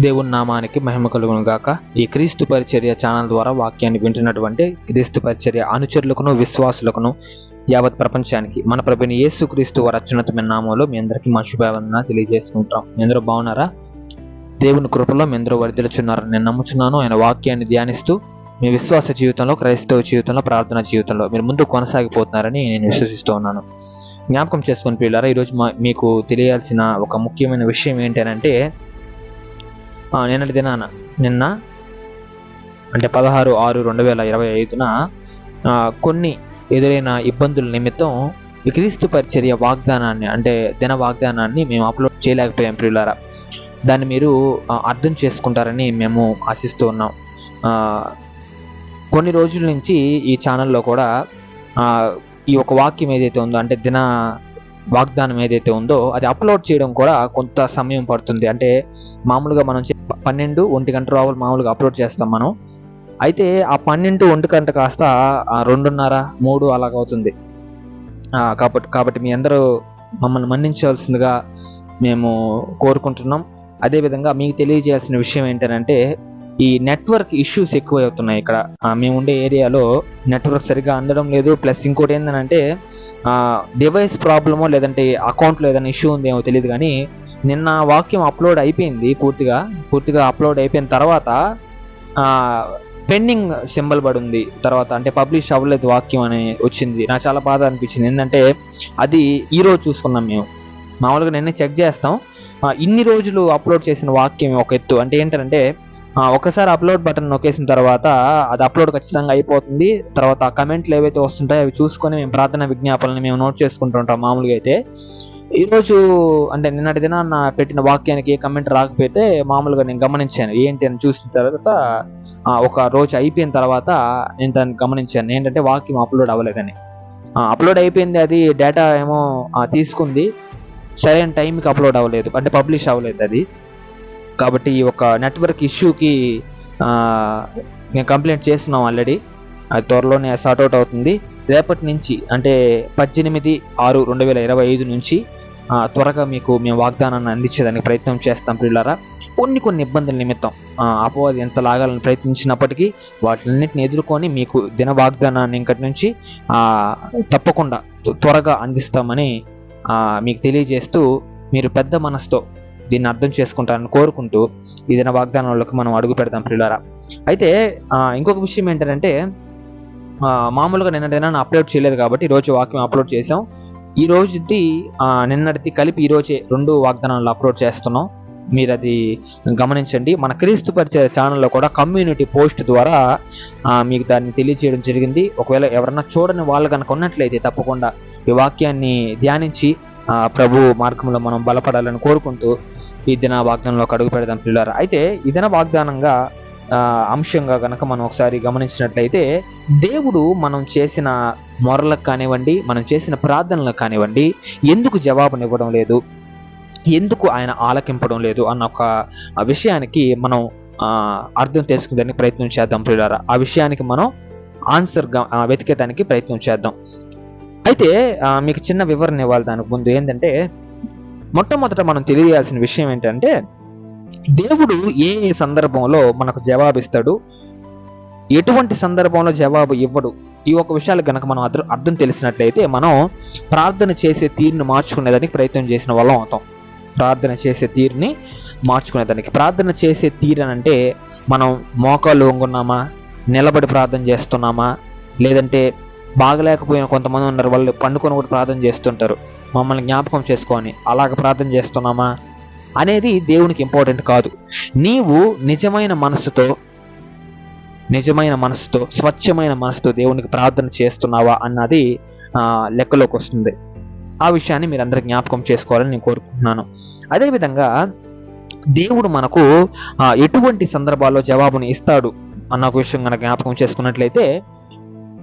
దేవుని నామానికి మహిమ కలుగును గాక. ఈ క్రీస్తు పరిచర్య ఛానల్ ద్వారా వాక్యాన్ని వింటున్నటువంటి క్రీస్తు పరిచర్య అనుచరులకును విశ్వాసులకును యావత్ ప్రపంచానికి మన ప్రభుని యేసు క్రీస్తు వారి అత్యున్నతమైన నామంలో మీ అందరికీ మనుషుభావన తెలియజేసుకుంటాం. మీ అందరూ బాగున్నారా? దేవుని కృపలో మీ అందరూ వరిదిలుచున్నారని నేను నమ్ముచున్నాను. ఆయన వాక్యాన్ని ధ్యానిస్తూ మీ విశ్వాస జీవితంలో క్రైస్తవ జీవితంలో ప్రార్థన జీవితంలో మీరు ముందు కొనసాగిపోతున్నారని నేను విశ్వసిస్తూ ఉన్నాను. జ్ఞాపకం చేసుకుని పిల్లారా ఈరోజు మా మీకు తెలియాల్సిన ఒక ముఖ్యమైన విషయం ఏంటంటే నిన్నటి దినాన నిన్న అంటే పదహారు ఆరు రెండు వేల ఇరవై ఐదున కొన్ని ఎదురైన ఇబ్బందుల నిమిత్తం క్రీస్తు పరిచర్య వాగ్దానాన్ని అంటే దిన వాగ్దానాన్ని మేము అప్లోడ్ చేయలేకపోయాం ప్రియులారా. దాన్ని మీరు అర్థం చేసుకుంటారని మేము ఆశిస్తూ ఉన్నాం. కొన్ని రోజుల నుంచి ఈ ఛానల్లో కూడా ఈ ఒక వాక్యం ఏదైతే ఉందో అంటే దిన వాగ్దానం ఏదైతే ఉందో అది అప్లోడ్ చేయడం కూడా కొంత సమయం పడుతుంది. అంటే మామూలుగా మనం పన్నెండు ఒంటి గంట రావాలి మామూలుగా అప్లోడ్ చేస్తాం మనం. అయితే ఆ పన్నెండు ఒంటి గంట కాస్త రెండున్నర మూడు అలాగవుతుంది. కాబట్టి కాబట్టి మీ అందరూ మమ్మల్ని మన్నించవలసిందిగా మేము కోరుకుంటున్నాం. అదేవిధంగా మీకు తెలియజేయాల్సిన విషయం ఏంటంటే ఈ నెట్వర్క్ ఇష్యూస్ ఎక్కువ అవుతున్నాయి ఇక్కడ. మేము ఉండే ఏరియాలో నెట్వర్క్ సరిగా అందడం లేదు. ప్లస్ ఇంకోటి ఏంటంటే డివైస్ ప్రాబ్లమో లేదంటే అకౌంట్లో ఏదైనా ఇష్యూ ఉందేమో తెలియదు కానీ నిన్న వాక్యం అప్లోడ్ అయిపోయింది పూర్తిగా. పూర్తిగా అప్లోడ్ అయిపోయిన తర్వాత పెండింగ్ సింబల్ పడి ఉంది తర్వాత అంటే పబ్లిష్ అవ్వలేదు వాక్యం అని వచ్చింది. నాకు చాలా బాధ అనిపించింది. ఏంటంటే అది ఈరోజు చూసుకున్నాం మేము. మామూలుగా నిన్నే చెక్ చేస్తాం. ఇన్ని రోజులు అప్లోడ్ చేసిన వాక్యం ఒక ఎత్తు. అంటే ఏంటంటే ఒకసారి అప్లోడ్ బటన్ నొక్కేసిన తర్వాత అది అప్లోడ్ ఖచ్చితంగా అయిపోతుంది. తర్వాత ఆ కమెంట్లు ఏవైతే వస్తుంటాయో అవి చూసుకొని మేము ప్రార్థన విజ్ఞాపనని మేము నోట్ చేసుకుంటుంటాం మామూలుగా అయితే. ఈరోజు అంటే నిన్నటి దినాన్న పెట్టిన వాక్యానికి ఏ కమెంట్ రాకపోతే మామూలుగా నేను గమనించాను. ఏంటి అని చూసిన తర్వాత ఒక రోజు అయిపోయిన తర్వాత నేను దాన్ని గమనించాను. ఏంటంటే వాక్యం అప్లోడ్ అవ్వలేదని. అప్లోడ్ అయిపోయింది అది డేటా ఏమో తీసుకుంది. సరైన టైంకి అప్లోడ్ అవ్వలేదు. అంటే పబ్లిష్ అవ్వలేదు అది. కాబట్టి ఈ ఒక నెట్వర్క్ ఇష్యూకి మేము కంప్లైంట్ చేస్తున్నాం ఆల్రెడీ అది త్వరలోనే సార్ట్ అవుట్ అవుతుంది. రేపటి నుంచి అంటే పద్దెనిమిది ఆరు రెండు వేల ఇరవై ఐదు నుంచి త్వరగా మీకు మేము వాగ్దానాన్ని అందించేదానికి ప్రయత్నం చేస్తాం పిల్లరా కొన్ని కొన్ని ఇబ్బందుల నిమిత్తం అపవాది ఎంత లాగాలని ప్రయత్నించినప్పటికీ వాటిన్నిటిని ఎదుర్కొని మీకు దిన వాగ్దానాన్ని ఇంకటి నుంచి తప్పకుండా త్వరగా అందిస్తామని మీకు తెలియజేస్తూ మీరు పెద్ద మనసుతో దీన్ని అర్థం చేసుకుంటారని కోరుకుంటూ ఈ దిన వాగ్దానంలోకి మనం అడుగు పెడదాం పిల్లరా అయితే ఇంకొక విషయం ఏంటంటే మామూలుగా నిన్నటైనా అప్లోడ్ చేయలేదు కాబట్టి ఈరోజు వాక్యం అప్లోడ్ చేసాం ఈ రోజుది నిన్నటిది కలిపి ఈరోజే రెండు వాగ్దానాలు అప్లోడ్ చేస్తున్నాం. మీరు అది గమనించండి. మన క్రీస్తు పరిచయ ఛానల్లో కూడా కమ్యూనిటీ పోస్ట్ ద్వారా మీకు దాన్ని తెలియజేయడం జరిగింది. ఒకవేళ ఎవరన్నా చూడని వాళ్ళు కనుక ఉన్నట్లయితే తప్పకుండా ఈ వాక్యాన్ని ధ్యానించి ప్రభు మార్గంలో మనం బలపడాలని కోరుకుంటూ ఈ దిన వాగ్దానంలోకి అడుగు పెడదాం పిల్లలు అయితే ఈ దిన వాగ్దానంగా అంశంగా గనక మనం ఒకసారి గమనించినట్లయితే దేవుడు మనం చేసిన మొరలకు కానివ్వండి మనం చేసిన ప్రార్థనలకు కానివ్వండి ఎందుకు జవాబునివ్వడం లేదు? ఎందుకు ఆయన ఆలకింపడం లేదు? అన్న ఒక విషయానికి మనం అర్థం తెలుసుకునేదానికి ప్రయత్నం చేద్దాం ప్రియులారా ఆ విషయానికి మనం ఆన్సర్ వెతికేదానికి ప్రయత్నం చేద్దాం. అయితే మీకు చిన్న వివరణ ఇవ్వాలి దానికి ముందు ఏంటంటే మొట్టమొదట మనం తెలియజేయాల్సిన విషయం ఏంటంటే దేవుడు ఏ ఏ సందర్భంలో మనకు జవాబిస్తాడు ఎటువంటి సందర్భంలో జవాబు ఇవ్వడు ఈ ఒక విషయాలు గనక మనం అర్థం అర్థం తెలిసినట్లయితే మనం ప్రార్థన చేసే తీరుని మార్చుకునేదానికి ప్రయత్నం చేసిన వాళ్ళం అవుతాం. ప్రార్థన చేసే తీరుని మార్చుకునేదానికి. ప్రార్థన చేసే తీరు అని అంటే మనం మోకాలు వంగున్నామా నిలబడి ప్రార్థన చేస్తున్నామా లేదంటే బాగలేకపోయిన కొంతమంది ఉన్నారు. వాళ్ళు పండుకొని కూడా ప్రార్థన చేస్తుంటారు. మమ్మల్ని జ్ఞాపకం చేసుకొని అలాగ ప్రార్థన చేస్తున్నామా అనేది దేవునికి ఇంపార్టెంట్ కాదు. నీవు నిజమైన మనసుతో నిజమైన మనసుతో స్వచ్ఛమైన మనసుతో దేవునికి ప్రార్థన చేస్తున్నావా అన్నది ఆ, లెక్కలోకి వస్తుంది. ఆ విషయాన్ని మీరు అందరు జ్ఞాపకం చేసుకోవాలని నేను కోరుకుంటున్నాను. అదేవిధంగా దేవుడు మనకు ఎటువంటి సందర్భాల్లో జవాబుని ఇస్తాడు అన్న విషయం కనుక జ్ఞాపకం చేసుకున్నట్లయితే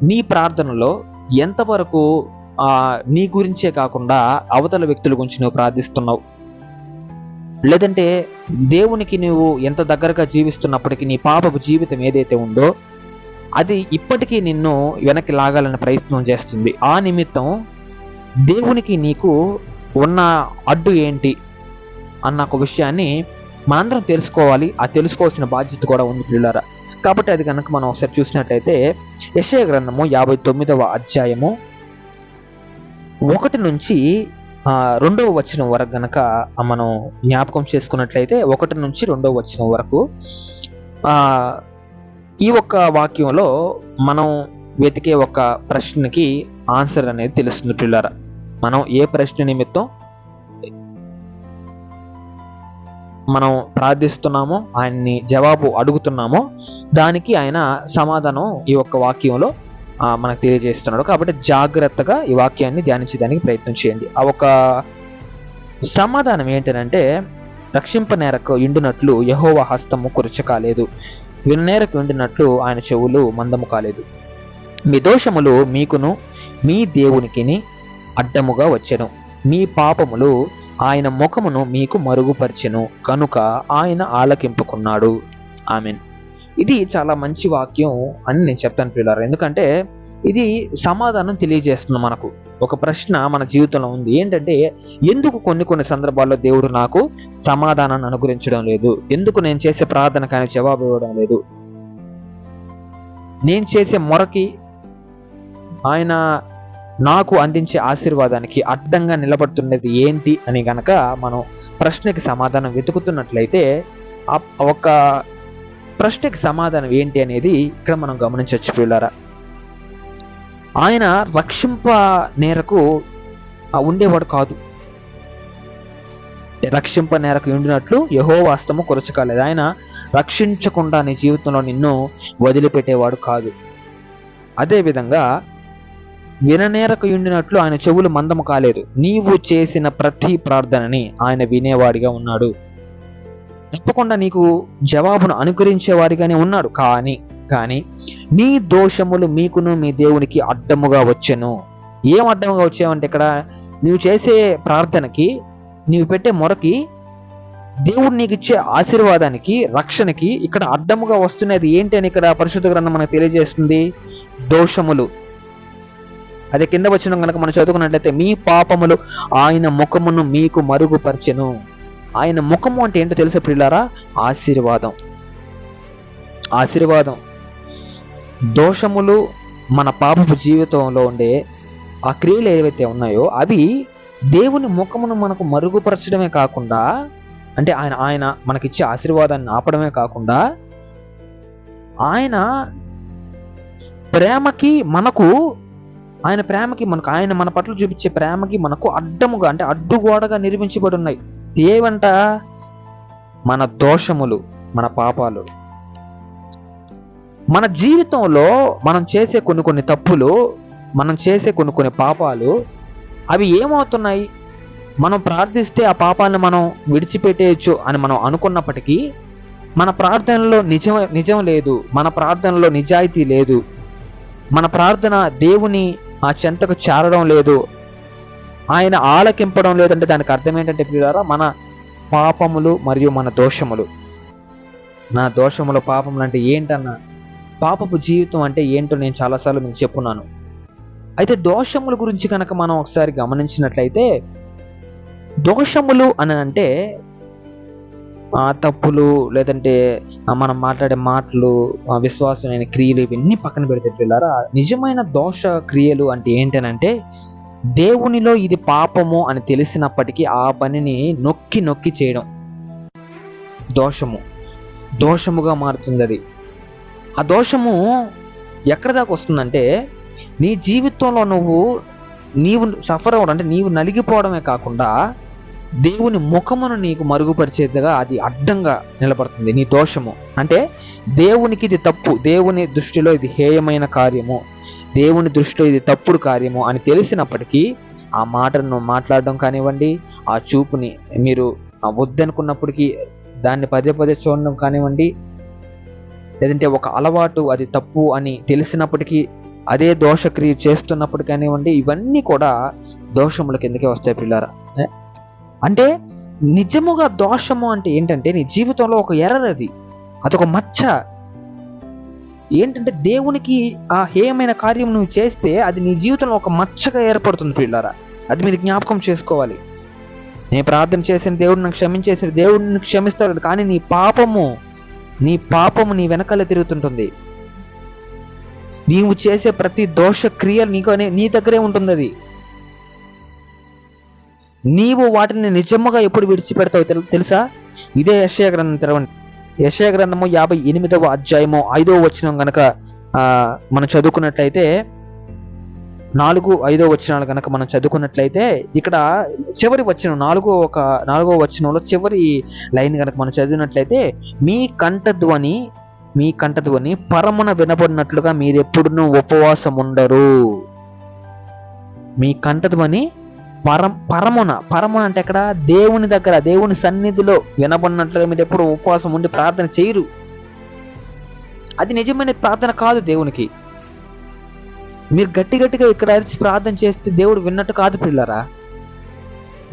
నీ ప్రార్థనలో ఎంతవరకు నీ గురించే కాకుండా అవతల వ్యక్తుల గురించి నువ్వు ప్రార్థిస్తున్నావు? లేదంటే దేవునికి నువ్వు ఎంత దగ్గరగా జీవిస్తున్నప్పటికీ నీ పాపపు జీవితం ఏదైతే ఉందో అది ఇప్పటికీ నిన్ను వెనక్కి లాగాలని ప్రయత్నం చేస్తుంది. ఆ నిమిత్తం దేవునికి నీకు ఉన్న అడ్డు ఏంటి అన్న ఒక విషయాన్ని మనందరం తెలుసుకోవాలి. ఆ తెలుసుకోవాల్సిన బాధ్యత కూడా ఉంది పిల్లరా కాబట్టి అది కనుక మనం ఒకసారి చూసినట్టయితే యశయ గ్రంథము యాభై తొమ్మిదవ అధ్యాయము ఒకటి నుంచి రెండవ వచనం వరకు గనక మనం జ్ఞాపకం చేసుకున్నట్లయితే ఒకటి నుంచి రెండవ వచనం వరకు ఈ ఒక్క వాక్యంలో మనం వెతికే ఒక ప్రశ్నకి ఆన్సర్ అనేది తెలుస్తుంది పిల్లరా మనం ఏ ప్రశ్న నిమిత్తం మనం ప్రార్థిస్తున్నామో ఆయన్ని జవాబు అడుగుతున్నామో దానికి ఆయన సమాధానం ఈ యొక్క వాక్యంలో మనకు తెలియజేస్తున్నాడు. కాబట్టి జాగ్రత్తగా ఈ వాక్యాన్ని ధ్యానించడానికి ప్రయత్నం చేయండి. ఆ ఒక సమాధానం ఏంటంటే రక్షింప నేరకు ఇండునట్లు యహోవ హస్తము కురచకాలేదు విననేరకు ఉండినట్లు ఆయన చెవులు మందము కాలేదు. మీ దోషములు మీకును మీ దేవునికిని అడ్డముగా వచ్చెను. మీ పాపములు ఆయన ముఖమును మీకు మరుగుపరిచెను కనుక ఆయన ఆలకింపుకున్నాడు. ఆమెన్. ఇది చాలా మంచి వాక్యం అని నేను చెప్తాను పిల్లలు ఎందుకంటే ఇది సమాధానం తెలియజేస్తుంది మనకు. ఒక ప్రశ్న మన జీవితంలో ఉంది. ఏంటంటే ఎందుకు కొన్ని కొన్ని సందర్భాల్లో దేవుడు నాకు సమాధానాన్ని అనుగ్రహించడం లేదు? ఎందుకు నేను చేసే ప్రార్థనకు ఆయన జవాబు ఇవ్వడం లేదు? నేను చేసే మొరకి ఆయన నాకు అందించే ఆశీర్వాదానికి అడ్డంగా నిలబడుతున్నది ఏంటి అని గనక మనం ప్రశ్నకి సమాధానం వెతుకుతున్నట్లయితే ఒక ప్రశ్నకి సమాధానం ఏంటి అనేది ఇక్కడ మనం గమనించవచ్చు పిల్లారా ఆయన రక్షింప నేరకు ఉండేవాడు కాదు. రక్షింప నేరకు ఉండినట్లు యహో వాస్తము కొరచకాలేదు ఆయన రక్షించకుండా నీ జీవితంలో నిన్ను వదిలిపెట్టేవాడు కాదు. అదేవిధంగా విననేరకయుండినట్లు విననేరకు ఉండినట్లు ఆయన చెవులు మందము కాలేదు. నీవు చేసిన ప్రతి ప్రార్థనని ఆయన వినేవాడిగా ఉన్నాడు. తప్పకుండా నీకు జవాబును అనుకరించేవాడిగానే ఉన్నాడు. కానీ కానీ మీ దోషములు మీకును మీ దేవునికి అడ్డముగా వచ్చెను. ఏం అడ్డముగా వచ్చావంటే ఇక్కడ? నువ్వు చేసే ప్రార్థనకి నీవు పెట్టే మొరకి దేవుడు నీకు ఇచ్చే ఆశీర్వాదానికి రక్షణకి ఇక్కడ అడ్డముగా వస్తున్నది ఏంటి అని ఇక్కడ పరిశుద్ధ గ్రంథం మనకు తెలియజేస్తుంది? దోషములు. అది కింద వచ్చిన కనుక మనం చదువుకున్నట్లయితే మీ పాపములు ఆయన ముఖమును మీకు మరుగుపరచెను. ఆయన ముఖము అంటే ఏంటో తెలుసా ప్రియులారా? ఆశీర్వాదం. ఆశీర్వాదం. దోషములు మన పాపపు జీవితంలో ఉండే ఆ క్రియలు ఏవైతే ఉన్నాయో అవి దేవుని ముఖమును మనకు మరుగుపరచడమే కాకుండా అంటే ఆయన ఆయన మనకిచ్చే ఆశీర్వాదాన్ని ఆపడమే కాకుండా ఆయన ప్రేమకి మనకు ఆయన ప్రేమకి మనకు ఆయన మన పట్ల చూపించే ప్రేమకి మనకు అడ్డముగా అంటే అడ్డుగోడగా నిర్మించబడి ఉన్నాయి ఏవంట మన దోషములు మన పాపాలు. మన జీవితంలో మనం చేసే కొన్ని కొన్ని తప్పులు మనం చేసే కొన్ని కొన్ని పాపాలు అవి ఏమవుతున్నాయి? మనం ప్రార్థిస్తే ఆ పాపాన్ని మనం విడిచిపెట్టేయచ్చు అని మనం అనుకున్నప్పటికీ మన ప్రార్థనలో నిజం నిజం లేదు మన ప్రార్థనలో నిజాయితీ లేదు. మన ప్రార్థన దేవుని ఆ చెంతకు చేరడం లేదు. ఆయన ఆలకింపడం లేదంటే దానికి అర్థం ఏంటంటే ప్రియులారా మన పాపములు మరియు మన దోషములు. నా దోషములు పాపములు అంటే ఏంటన్నా పాపపు జీవితం అంటే ఏంటో నేను చాలాసార్లు మీకు చెప్పున్నాను. అయితే దోషముల గురించి కనుక మనం ఒకసారి గమనించినట్లయితే దోషములు అని అంటే తప్పులు లేదంటే మనం మాట్లాడే మాటలు విశ్వాసమైన క్రియలు ఇవన్నీ పక్కన పెడితే పిల్లారా నిజమైన దోష క్రియలు అంటే ఏంటనంటే దేవునిలో ఇది పాపము అని తెలిసినప్పటికీ ఆ పనిని నొక్కి నొక్కి చేయడం. దోషము. దోషముగా మారుతుంది అది ఆ దోషము ఎక్కడ దాకా వస్తుందంటే నీ జీవితంలో నువ్వు నీవు సఫర్ అవ్వడం అంటే నీవు నలిగిపోవడమే కాకుండా దేవుని ముఖమును నీకు మరుగుపరిచేదిగా అది అడ్డంగా నిలబడుతుంది నీ దోషము. అంటే దేవునికి ఇది తప్పు దేవుని దృష్టిలో ఇది హేయమైన కార్యము దేవుని దృష్టిలో ఇది తప్పుడు కార్యము అని తెలిసినప్పటికీ ఆ మాటను మాట్లాడడం కానివ్వండి ఆ చూపుని మీరు ఆ వద్దనుకున్నప్పటికీ దాన్ని పదే పదే చూడడం కానివ్వండి లేదంటే ఒక అలవాటు అది తప్పు అని తెలిసినప్పటికీ అదే దోషక్రియ చేస్తున్నప్పుడు కానివ్వండి ఇవన్నీ కూడా దోషముల కిందకే వస్తాయి పిల్లారా అంటే నిజముగా దోషము అంటే ఏంటంటే నీ జీవితంలో ఒక ఎర్రర్ అది. అదొక మచ్చ. ఏంటంటే దేవునికి ఆ హేయమైన కార్యం నువ్వు చేస్తే అది నీ జీవితంలో ఒక మచ్చగా ఏర్పడుతుంది పిల్లారా. అది మీరు జ్ఞాపకం చేసుకోవాలి. నేను ప్రార్థన చేసిన దేవుడు నాకు క్షమించేసిన దేవుడిని క్షమిస్తాడు. కానీ నీ పాపము నీ పాపము నీ వెనకాల తిరుగుతుంటుంది. నీవు చేసే ప్రతి దోష క్రియలు నీకు అనే నీ దగ్గరే ఉంటుంది అది నీవు వాటిని నిజముగా ఎప్పుడు విడిచిపెడతావు తెలుసా? ఇదే యశయ గ్రంథం తెరవండి. యశయ గ్రంథము యాభై ఎనిమిదవ అధ్యాయము ఐదవ వచనం గనక మనం చదువుకున్నట్లయితే నాలుగు ఐదో వచనాలు కనుక మనం చదువుకున్నట్లయితే ఇక్కడ చివరి వచనం నాలుగో ఒక నాలుగో వచనంలో చివరి లైన్ కనుక మనం చదివినట్లయితే మీ కంఠధ్వని మీ కంఠధ్వని పరమున వినబడినట్లుగా మీరెప్పుడునూ ఉపవాసం ఉండరు మీ కంఠధ్వని పరం పరమున. పరమున అంటే ఎక్కడ? దేవుని దగ్గర దేవుని సన్నిధిలో. వినబడినట్లుగా మీరు ఎప్పుడు ఉపవాసం ఉండి ప్రార్థన చేయరు. అది నిజమైన ప్రార్థన కాదు దేవునికి. మీరు గట్టి గట్టిగా ఇక్కడ అరిచి ప్రార్థన చేస్తే దేవుడు విన్నట్టు కాదు పిల్లరా.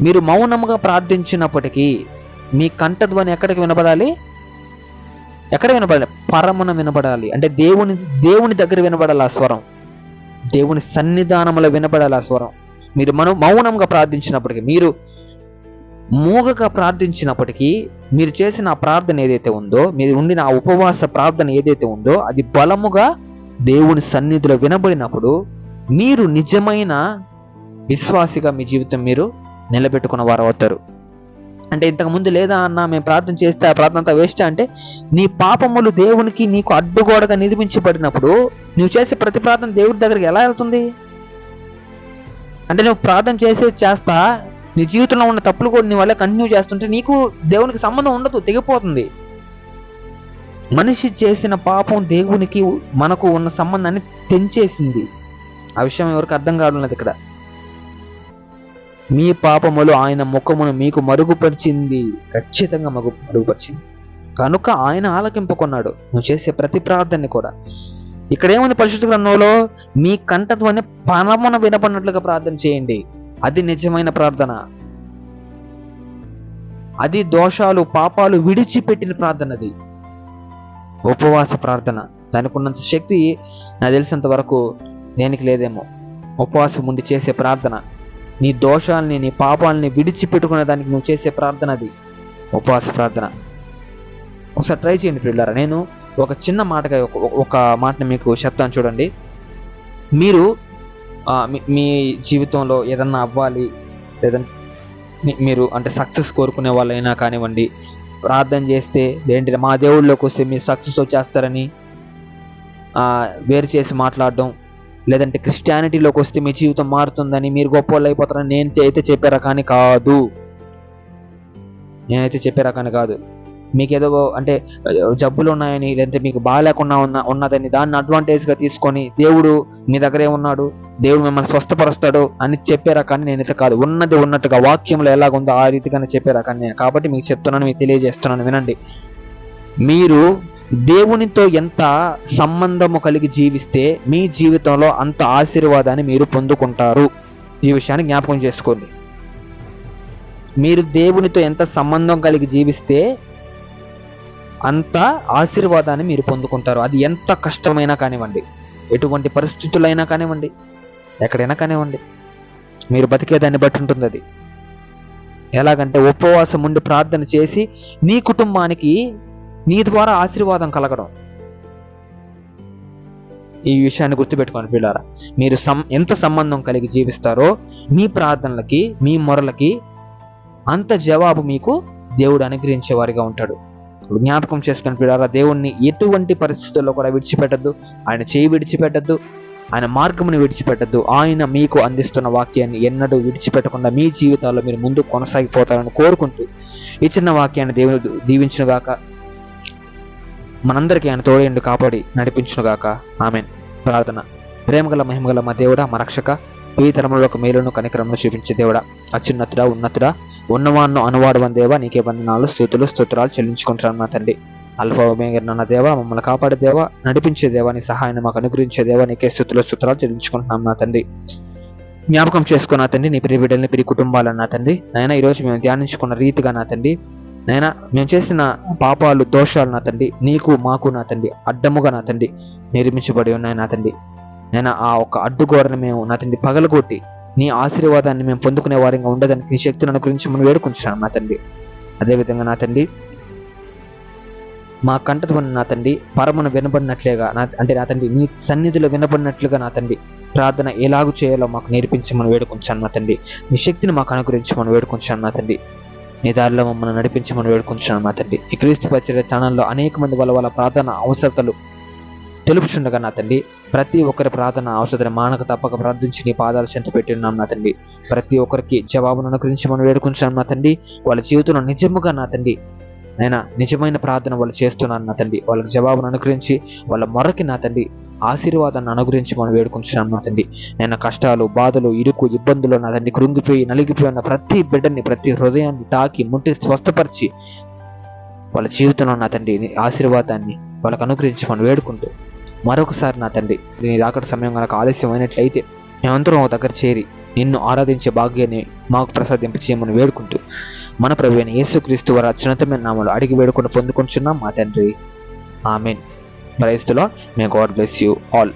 మీరు మౌనముగా ప్రార్థించినప్పటికీ మీ కంఠధ్వని ఎక్కడికి వినబడాలి? ఎక్కడ వినబడాలి? పరమున వినబడాలి. అంటే దేవుని దేవుని దగ్గర వినబడాలి ఆ స్వరం. దేవుని సన్నిధానంలో వినబడాలి ఆ స్వరం. మీరు మనం మౌనంగా ప్రార్థించినప్పటికీ మీరు మూగగా ప్రార్థించినప్పటికీ మీరు చేసిన ఆ ప్రార్థన ఏదైతే ఉందో మీరు ఉండిన ఆ ఉపవాస ప్రార్థన ఏదైతే ఉందో అది బలముగా దేవుని సన్నిధిలో వినబడినప్పుడు మీరు నిజమైన విశ్వాసిగా మీ జీవితం మీరు నిలబెట్టుకున్న వారు అవుతారు. అంటే ఇంతకు ముందు లేదా అన్న మేము ప్రార్థన చేస్తే ఆ ప్రార్థన అంతా వేస్ట్ అంటే నీ పాపములు దేవునికి నీకు అడ్డుగోడగా నిర్మించబడినప్పుడు నువ్వు చేసే ప్రతి ప్రార్థన దేవుడి దగ్గరికి ఎలా వెళ్తుంది? అంటే నువ్వు ప్రార్థన చేసే చేస్తా నీ జీవితంలో ఉన్న తప్పులు కూడా నీ వల్ల కంటిన్యూ చేస్తుంటే నీకు దేవునికి సంబంధం ఉండదు తెగిపోతుంది. మనిషి చేసిన పాపం దేవునికి మనకు ఉన్న సంబంధాన్ని తెంచేసింది. ఆ విషయం ఎవరికి అర్థం కావడం లేదు ఇక్కడ. మీ పాపములు ఆయన ముఖమును మీకు మరుగుపరిచింది ఖచ్చితంగా మగు మరుగుపరిచింది. కనుక ఆయన ఆలకింపుకున్నాడు నువ్వు చేసే ప్రతి ప్రార్థనని కూడా. ఇక్కడ ఏముంది పరిశుద్ధ గ్రంథంలో? మీ కంఠధ్వని పనమున వినపడినట్లుగా ప్రార్థన చేయండి. అది నిజమైన ప్రార్థన. అది దోషాలు పాపాలు విడిచిపెట్టిన ప్రార్థన అది. ఉపవాస ప్రార్థన. దానికి ఉన్నంత శక్తి నాకు తెలిసినంత వరకు దేనికి లేదేమో. ఉపవాసం ఉండి చేసే ప్రార్థన. నీ దోషాలని నీ పాపాలని విడిచిపెట్టుకునే దానికి నువ్వు చేసే ప్రార్థన అది. ఉపవాస ప్రార్థన. ఒకసారి ట్రై చేయండి పిల్లరా నేను ఒక చిన్న మాటగా ఒక- ఒక మాటని మీకు చెప్తాను చూడండి. మీరు మీ- మీ జీవితంలో ఏదన్నా అవ్వాలి లేదంటే మీరు అంటే సక్సెస్ కోరుకునే వాళ్ళైనా కానివ్వండి ప్రార్థన చేస్తే ఏంటి మా దేవుళ్ళలోకి వస్తే మీరు సక్సెస్ వచ్చేస్తారని వేరు చేసి మాట్లాడడం లేదంటే క్రిస్టియానిటీలోకి వస్తే మీ జీవితం మారుతుందని మీరు గొప్ప వాళ్ళు అయిపోతారని నేను అయితే చెప్పే రకాన్ని కాదు. నేనైతే చెప్పే రకాన్ని కాదు. మీకు ఏదో అంటే జబ్బులు ఉన్నాయని లేదంటే మీకు బాగాలేకుండా ఉన్న ఉన్నదని దాన్ని అడ్వాంటేజ్గా తీసుకొని దేవుడు మీ దగ్గరే ఉన్నాడు దేవుడు మిమ్మల్ని స్వస్థపరుస్తాడు అని చెప్పే రకాన్ని నేనైతే కాదు. ఉన్నది ఉన్నట్టుగా వాక్యంలో ఎలాగుందో ఆ రీతిగానే చెప్పే రకాన్ని నేను. కాబట్టి మీకు చెప్తున్నాను మీకు తెలియజేస్తున్నాను వినండి. మీరు దేవునితో ఎంత సంబంధము కలిగి జీవిస్తే మీ జీవితంలో అంత ఆశీర్వాదాన్ని మీరు పొందుకుంటారు. ఈ విషయాన్ని జ్ఞాపకం చేసుకోండి. మీరు దేవునితో ఎంత సంబంధం కలిగి జీవిస్తే అంత ఆశీర్వాదాన్ని మీరు పొందుకుంటారు. అది ఎంత కష్టమైనా కానివ్వండి ఎటువంటి పరిస్థితులైనా కానివ్వండి ఎక్కడైనా కానివ్వండి మీరు బతికేదాన్ని బట్టి ఉంటుంది అది. ఎలాగంటే ఉపవాసం ఉండి ప్రార్థన చేసి నీ కుటుంబానికి నీ ద్వారా ఆశీర్వాదం కలగడం. ఈ విషయాన్ని గుర్తుపెట్టుకోండి పిల్లారా మీరు సం ఎంత సంబంధం కలిగి జీవిస్తారో మీ ప్రార్థనలకి మీ మొరలకి అంత జవాబు మీకు దేవుడు అనుగ్రహించే వారిగా ఉంటాడు. ఇప్పుడు జ్ఞాపకం చేసుకుని పిడారా దేవుణ్ణి ఎటువంటి పరిస్థితుల్లో కూడా విడిచిపెట్టద్దు. ఆయన చేయి విడిచిపెట్టద్దు. ఆయన మార్గమును విడిచిపెట్టద్దు. ఆయన మీకు అందిస్తున్న వాక్యాన్ని ఎన్నడూ విడిచిపెట్టకుండా మీ జీవితాల్లో మీరు ముందు కొనసాగిపోతారని కోరుకుంటూ ఈ చిన్న వాక్యాన్ని దేవుడు దీవించునుగాక మనందరికీ ఆయన తోడేండు కాపాడి నడిపించునుగాక ఆమెన్. ప్రార్థన. ప్రేమగల మహిమగల మా దేవుడా మా రక్షక. ఈ తరములో ఒక మేలును కనికరమును చూపించే దేవుడా. అత్యున్నతుడా ఉన్నతుడా. ఉన్నవాన్ను అనువాడవని దేవా నీకే వందనాలు స్థుతులు స్తోత్రాలు చెల్లించుకుంటాను నా తండ్రి. అల్ఫా దేవా మమ్మల్ని కాపాడే దేవా నడిపించే దేవా నీ సహాయాన్ని మాకు అనుగ్రహించే దేవా నీకే స్థుతులు స్తోత్రాలు చెల్లించుకుంటున్నాం నా తండ్రి. జ్ఞాపకం చేసుకున్న తండ్రి నీ ప్రియ బిడ్డల్ని ప్రియ కుటుంబాలను నా తండ్రి. నైనా ఈరోజు మేము ధ్యానించుకున్న రీతిగా నా తండ్రి. నైనా మేము చేసిన పాపాలు దోషాలు నా తండ్రి. నీకు మాకు నా తండ్రి. అడ్డముగా నా తండ్రి. నిర్మించబడి ఉన్నాయి నా తండ్రి. నేను ఆ ఒక్క అడ్డుగోరని మేము నా తండ్రి పగలగొట్టి నీ ఆశీర్వాదాన్ని మేము పొందుకునే వారిగా ఉండడానికి నీ శక్తిని మనం వేడుకుంటున్నాను నా తండ్రి. అదేవిధంగా నా తండ్రి మా కంఠధ్వని నా తండ్రి పరమను వినబడినట్లేగా నా అంటే నా తండ్రి నీ సన్నిధిలో వినబడినట్లుగా నా తండ్రి ప్రార్థన ఎలాగూ చేయాలో మాకు నేర్పించమని వేడుకుంటాను నా తండ్రి. నీ శక్తిని మాకు అనుగ్రహించమని వేడుకుంటాను నా తండ్రి. నీ దారిలో మమ్మల్ని నడిపించమని వేడుకుంటున్నాను నా తండ్రి. ఈ క్రీస్తు పరిచయ ఛానల్లో అనేక మంది వాళ్ళ వాళ్ళ ప్రార్థన అవసరతలు తెలుపుచుండగా నా తండ్రి ప్రతి ఒక్కరి ప్రార్థన అవసరం మానక తప్పక ప్రార్థించి నీ పాదాలు చెంత పెట్టి ఉన్నాం నా తండ్రి ప్రతి ఒక్కరికి జవాబును అనుకరించి మనం వేడుకుంటున్నాం నా తండ్రి వాళ్ళ జీవితంలో నిజముగా నా తండ్రి నేను నిజమైన ప్రార్థన వాళ్ళు చేస్తున్నాను నా తండ్రి వాళ్ళకి జవాబును అనుగ్రహించి వాళ్ళ మొరకి నా తండ్రి ఆశీర్వాదాన్ని అనుగ్రహించి మనం వేడుకుంటున్నాను నా తండ్రి నేను కష్టాలు బాధలు ఇరుకు ఇబ్బందులు నా తండ్రి కృంగిపోయి ఉన్న ప్రతి బిడ్డని ప్రతి హృదయాన్ని తాకి ముట్టి స్వస్థపరిచి వాళ్ళ జీవితంలో నా తండ్రి ఆశీర్వాదాన్ని వాళ్ళకి అనుగ్రహించి మనం వేడుకుంటూ మరొకసారి నా తండ్రి నీ రాకడ సమయం కనుక ఆలస్యమైనట్లయితే మేమందరం ఒక దగ్గర చేరి నిన్ను ఆరాధించే భాగ్యాన్ని మాకు ప్రసాదింప చేయమని వేడుకుంటూ మన ప్రభు అయిన యేసుక్రీస్తు వారి అత్యున్నతమైన నామలు అడిగి వేడుకొని పొందుకుంటున్నాం మా తండ్రి. Amen. క్రైస్తులో may God bless you all